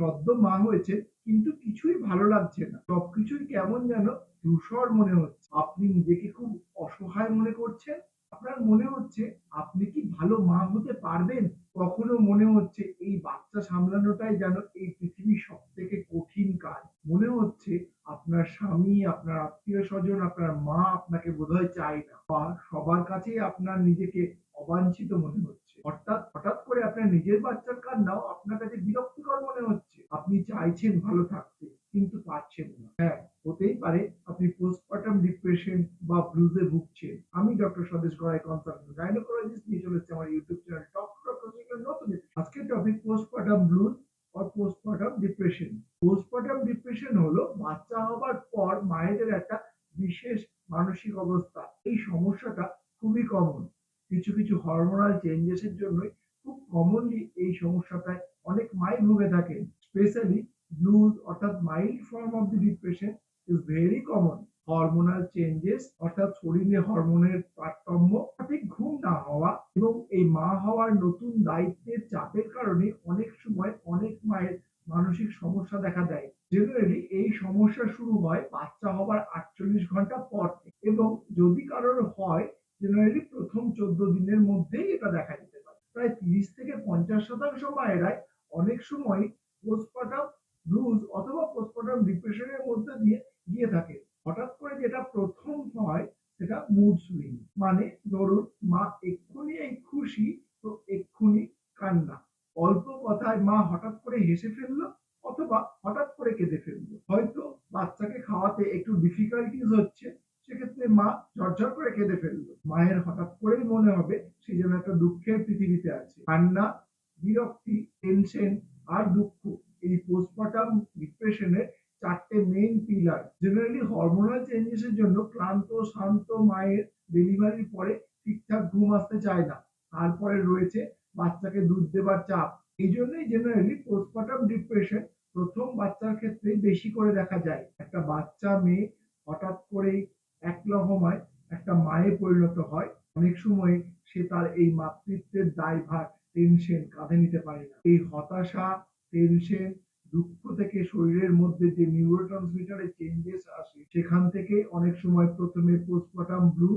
সদ্য মা হয়েছে, কিন্তু কিছুই ভালো লাগছে না। সবকিছুই কেমন যেন ধূসর মনে হচ্ছে। আপনি নিজেকে খুব অসহায় মনে করছেন। আপনার মনে হচ্ছে আপনি কি ভালো মা হতে পারবেন? কখনো মনে হচ্ছে এই বাচ্চা সামলানোটাই যেন এই পৃথিবীর সব থেকে কঠিন কাজ। মনে হচ্ছে আপনার স্বামী, আপনার আত্মীয় স্বজন আপনার মা আপনাকে বোধহয় চায় না। বা সবার কাছেই আপনার নিজেকে অবাঞ্ছিত মনে হচ্ছে। অর্থাৎ হঠাৎ করে আপনার নিজের বাচ্চার কান্নাও আপনার কাছে আপনি চাইছেন ভালো থাকতে। কিন্তু পারছেন না। হ্যাঁ হতেই পারে আপনি পোস্টপার্টাম ডিপ্রেশন বা ব্লুজে ভুগছেন। আমি ডক্টর স্বদেশ গড়াই কনসালটেন্ট গাইনোকোলজিস্ট নিয়ে চলেছি আমার ইউটিউব চ্যানেল টক ডক্টর নতুন। আজকের টপিক পোস্টপার্টাম ব্লুজ আর পোস্টপার্টাম ডিপ্রেশন পোস্টপার্টাম ডিপ্রেশন হলো বাচ্চা হবার পর মায়েদের একটা বিশেষ মানসিক অবস্থা। এই সমস্যাটা খুবই কমন কিছু কিছু হরমোনাল চেঞ্জেসের জন্যই খুব কমনলি এই সমস্যাটায় অনেক মাই ভুগে থাকেন। স্পেশালি ব্লুজ অর্থাৎ mild form of the depression is very common hormonal changes অর্থাৎ শরীরে হরমোনের তারতম্য সঠিক ঘুম না হওয়া এবং এই মা হওয়ার নতুন দায়িত্বের চাপের কারণে অনেক সময় অনেক মায়ের মানসিক সমস্যা দেখা দেয়। জেনারেলি এই সমস্যা শুরু হয় বাচ্চা হবার আটচল্লিশ ঘণ্টা পর এবং যদি কারোর হয় জেনারেলি প্রথম চোদ্দ দিনের মধ্যেই এটা দেখা যেতে পারে। প্রায় তিরিশ থেকে পঞ্চাশ শতাংশ মায়েরাই অনেক সময় পোস্টপার্টাম ব্লুজ অথবা পোস্টপার্টাম ডিপ্রেশনের মধ্যে দিয়ে গিয়ে থাকে। হঠাৎ করে যেটা প্রথম হয়, সেটা মুড সুইং মানে ধরুন, মা এক্ষুনি এই খুশি, তো এক্ষুনি কান্না। অল্প কথায় মা হঠাৎ করে হেসে ফেলল, অথবা হঠাৎ করে কেঁদে ফেলল। হয়তো বাচ্চাকে খাওয়াতে একটু ডিফিকাল্টিস হচ্ছে, সেক্ষেত্রে মা ঝরঝর করে কেঁদে ফেলল। মায়ের হঠাৎ করেই মনে হবে, সে যেন একটা দুঃখের পৃথিবীতে আছে। কান্না, বিরক্তি টেনশন আর দুঃখ। এই পোস্টপার্টাম ডিপ্রেশনের চারটে মেইন পিলার জেনারেলি হরমোনাল চেঞ্জেসের জন্য ক্লান্ত, শান্ত মায়ের ডেলিভারির পরে ঠিকঠাক ঘুম আসতে চায় না। তারপরে রয়েছে বাচ্চাকে দুধ দেবার চাপ। এই জন্যই জেনারেলি পোস্টপার্টাম ডিপ্রেশন প্রথম বাচ্চার ক্ষেত্রে বেশি করে দেখা যায়। একটা বাচ্চা, মেয়ে হঠাৎ করেই এক লহমায় একটা মায়ে পরিণত হয়। অনেক সময় সে তার এই মাতৃত্বের দায়ভার টেনশন কাঁধে নিতে পারে না। এই হতাশা টেনশন দুঃখ থেকে শরীরের মধ্যে যে নিউরো ট্রান্সমিটারের চেঞ্জেস আসে, সেখান থেকে অনেক সময় প্রথমে পোস্টপার্টাম ব্লু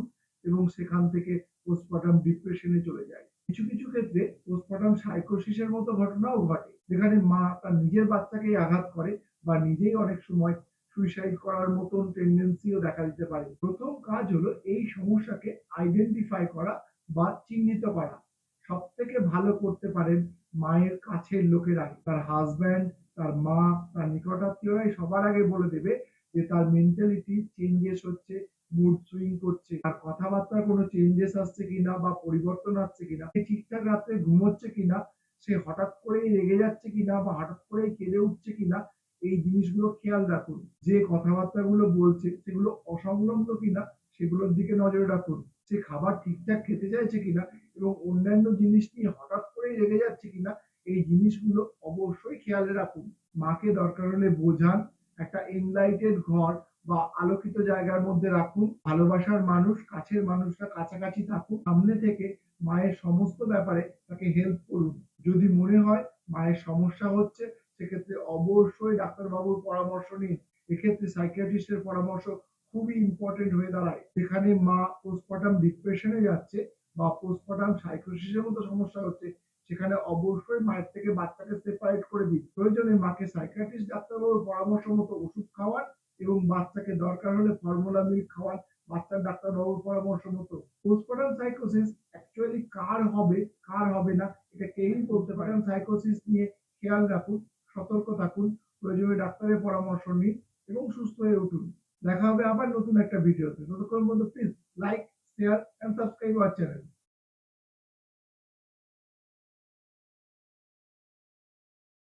এবং সেখান থেকে পোস্টপার্টাম ডিপ্রেশনে চলে যায়। কিছু কিছু ক্ষেত্রে পোস্টপার্টাম সাইকোসিসের মতো ঘটনাও ঘটে, যেখানে মা তার নিজের বাচ্চাকেই আঘাত করে বা নিজেই অনেক সময় সুইসাইড করার মতন টেন্ডেন্সিও দেখা দিতে পারে। প্রথম কাজ হলো এই সমস্যাকে আইডেন্টিফাই করা বা চিহ্নিত করা। সব থেকে ভালো করতে পারেন মায়ের কাছের লোকেরাই। তার হাজব্যান্ড তার মা, তার নিকটাত্মীয়রাই সবার আগে বলে দেবে যে তার মেন্টালিটি চেঞ্জেস হচ্ছে মুড সুইং করছে, তার কথাবার্তার কোনো চেঞ্জেস আসছে কিনা বা পরিবর্তন আসছে কিনা, সে ঠিকঠাক রাত্রে ঘুমোচ্ছে কিনা, সে হঠাৎ করেই রেগে যাচ্ছে কিনা বা হঠাৎ করেই কেঁদে উঠছে কিনা, এই জিনিসগুলো খেয়াল রাখুন। যে কথাবার্তাগুলো বলছে সেগুলো অসংলগ্ন কিনা, সেগুলোর দিকে নজর রাখুন। সে খাবার ঠিকঠাক খেতে চাইছে কিনা এবং অন্যান্য জিনিস নিয়ে হঠাৎ করেই রেগে যাচ্ছে কিনা, এই জিনিসগুলো অবশ্যই খেয়ালে রাখুন। মাকে দরকার হলে বোঝান, একটা এনলাইটেড ঘর বা আলোকিত জায়গার মধ্যে রাখুন। ভালোবাসার মানুষ, কাছের মানুষরা কাছাকাছি থাকুন সামনে থেকে মায়ের সমস্ত ব্যাপারে তাকে হেল্প করুন। যদি মনে হয় মায়ের সমস্যা হচ্ছে, সেক্ষেত্রে অবশ্যই ডাক্তারবাবুর পরামর্শ নিন। এক্ষেত্রে সাইকিয়াট্রিস্টের পরামর্শ খুবই ইম্পর্টেন্ট হয়ে দাঁড়ায়। যেখানে মা পোস্টপার্টাম ডিপ্রেশনে যাচ্ছে বা পোস্টপার্টাম সাইকোসিসের মতো সমস্যা হচ্ছে, সেখানে অবশ্যই মায়ের থেকে বাচ্চাকে সেপারেট করে দিন। প্রয়োজনে মাকে সাইকিয়াট্রিস্ট ডাক্তারবাবুর পরামর্শ মতো ওষুধ খাওয়ান এবং বাচ্চাকে দরকার হলে ফর্মুলা মিল্ক খাওয়ান, বাচ্চার ডাক্তারবাবুর পরামর্শ মতো। পোস্টপার্টাম সাইকোসিস অ্যাকচুয়ালি কার হবে কার হবে না, এটা কেউই বলতে পারেন সাইকোসিস নিয়ে খেয়াল রাখুন, সতর্ক থাকুন, প্রয়োজনে ডাক্তারের পরামর্শ নিন এবং সুস্থ হয়ে উঠুন। দেখা হবে আবার নতুন একটা ভিডিওতে। ততক্ষণ পর্যন্ত please like share and subscribe our channel